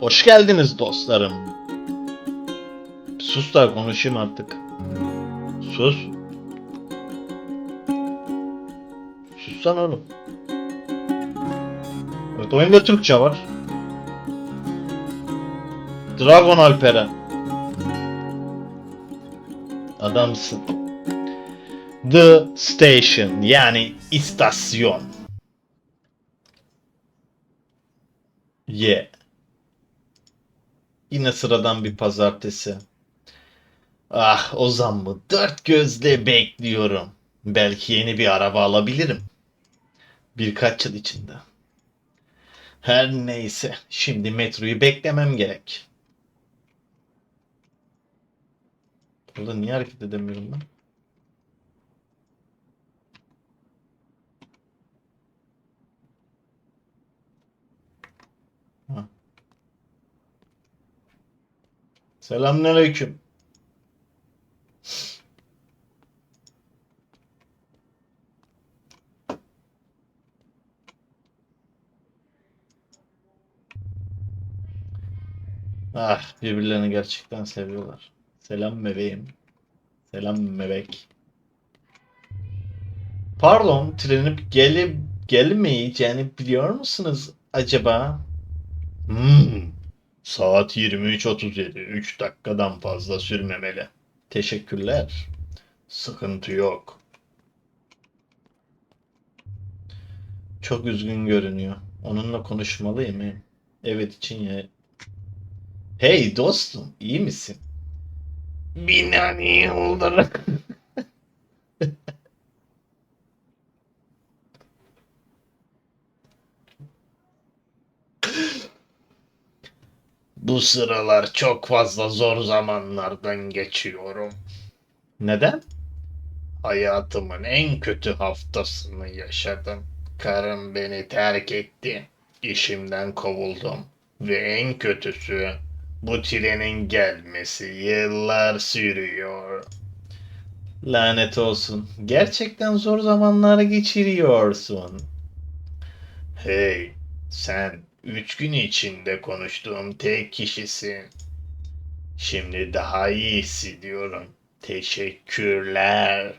Hoş geldiniz dostlarım. Sus da konuşayım artık. Sus. Sussan oğlum. Evet oyunda Türkçe var. Dragon Alperen. Adamsın. The Station yani istasyon. Yeah. Yine sıradan bir pazartesi. Ah o zammı dört gözle bekliyorum. Belki yeni bir araba alabilirim. Birkaç yıl içinde. Her neyse şimdi metroyu beklemem gerek. Burada niye hareket edemiyorum ben? Selamünaleyküm. Ah, birbirlerini gerçekten seviyorlar. Selam bebeğim. Selam bebek. Pardon, trenin gelip gelmeyeceğini biliyor musunuz acaba? Hmm. Saat 23.37. 3 dakikadan fazla sürmemeli. Teşekkürler. Sıkıntı yok. Çok üzgün görünüyor. Onunla konuşmalıyım. he. Evet için ya. Hey dostum, iyi misin? Binani Yıldırım. Bu sıralar çok fazla zor zamanlardan geçiyorum. Neden? Hayatımın en kötü haftasını yaşadım. Karım beni terk etti. İşimden kovuldum. Ve en kötüsü bu trenin gelmesi yıllar sürüyor. Lanet olsun. Gerçekten zor zamanlar geçiriyorsun. Hey, sen üç gün içinde konuştuğum tek kişisin. Şimdi daha iyi hissediyorum. Teşekkürler.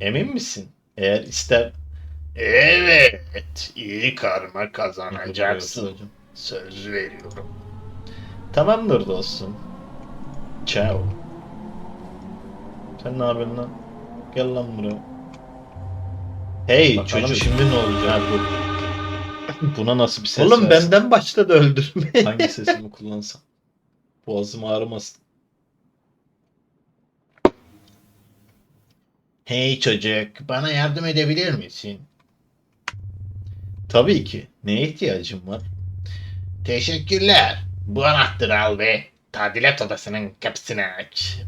Emin misin? Eğer ister... Evet, iyi karma kazanacaksın. Söz veriyorum. Tamamdır dostum. Ciao. Sen ne yapıyorsun lan? Gel lan buraya. Hey Bakalım çocuk. şimdi ne olacak? Ha. Buna nasıl bir ses Oğlum versin? benden başladı öldürme. Hangi sesimi kullansam? Boğazım ağrımasın. Hey çocuk, bana yardım edebilir misin? Tabii ki. Neye ihtiyacım var? Teşekkürler. Bu anahtarı al ve tadilat odasının kapısını aç.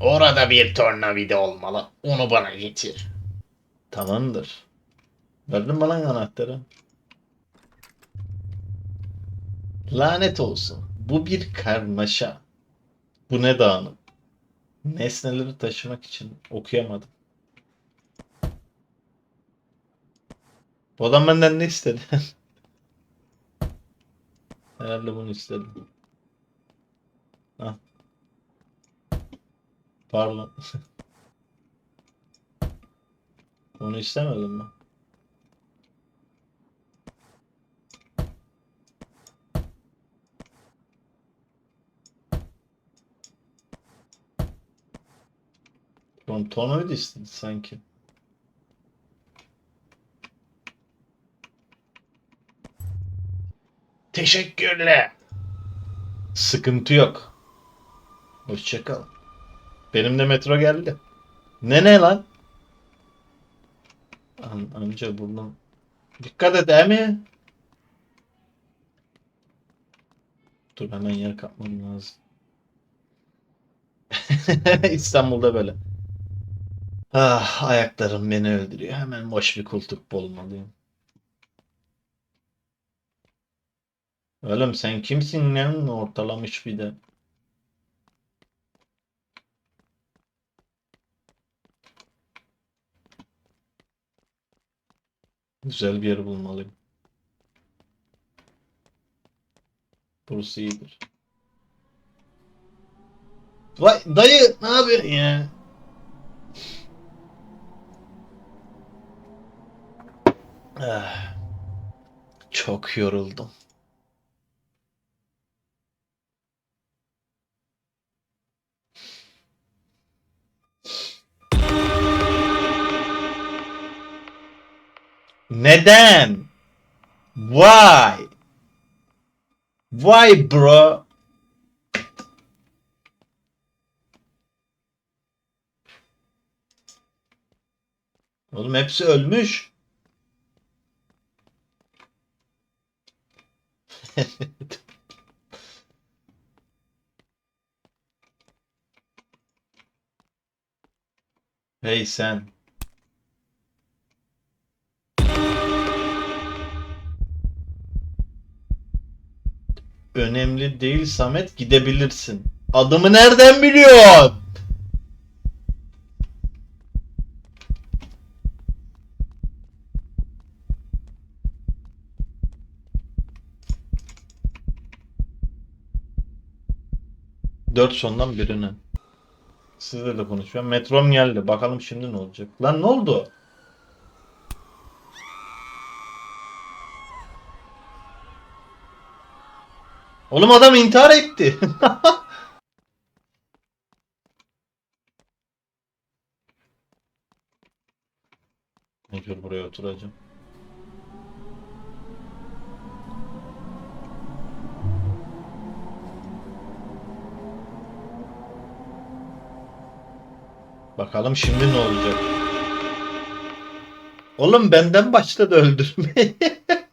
Orada bir tornavida olmalı. Onu bana getir. Tamamdır. Verdin bana anahtarı. Lanet olsun. Bu bir karmaşa. Bu ne dağınık. Nesneleri taşımak için okuyamadım. Bu adam benden ne istedi? Herhalde bunu istedi. Ha. Pardon. Onu istemedim mi? Oğlum tornavida istedi sanki. Teşekkürler. Sıkıntı yok. Hoşça kal. Benim de metro geldi. Ne ne lan? An amca buradan. Dikkat et değil mi? Dur hemen yer kapmam lazım. İstanbul'da böyle. Ah ayaklarım beni öldürüyor. Hemen boş bir koltuk bulmalıyım. Oğlum sen kimsin lan? Ortalamış bir de. Güzel bir yer bulmalıyım. Burası iyidir. Vay dayı ne yapıyorsun ya? Çok yoruldum. Neden? Why? Why bro? Oğlum hepsi ölmüş. hey sen. Önemli değil Samet gidebilirsin. Adımı nereden biliyorsun? Dört sondan birini. Sizle de konuşuyorum. Metrom geldi. Bakalım şimdi ne olacak. Lan ne oldu? Oğlum adam intihar etti. Mecbur buraya oturacağım. Bakalım şimdi ne olacak. Oğlum benden başladı öldürmeye.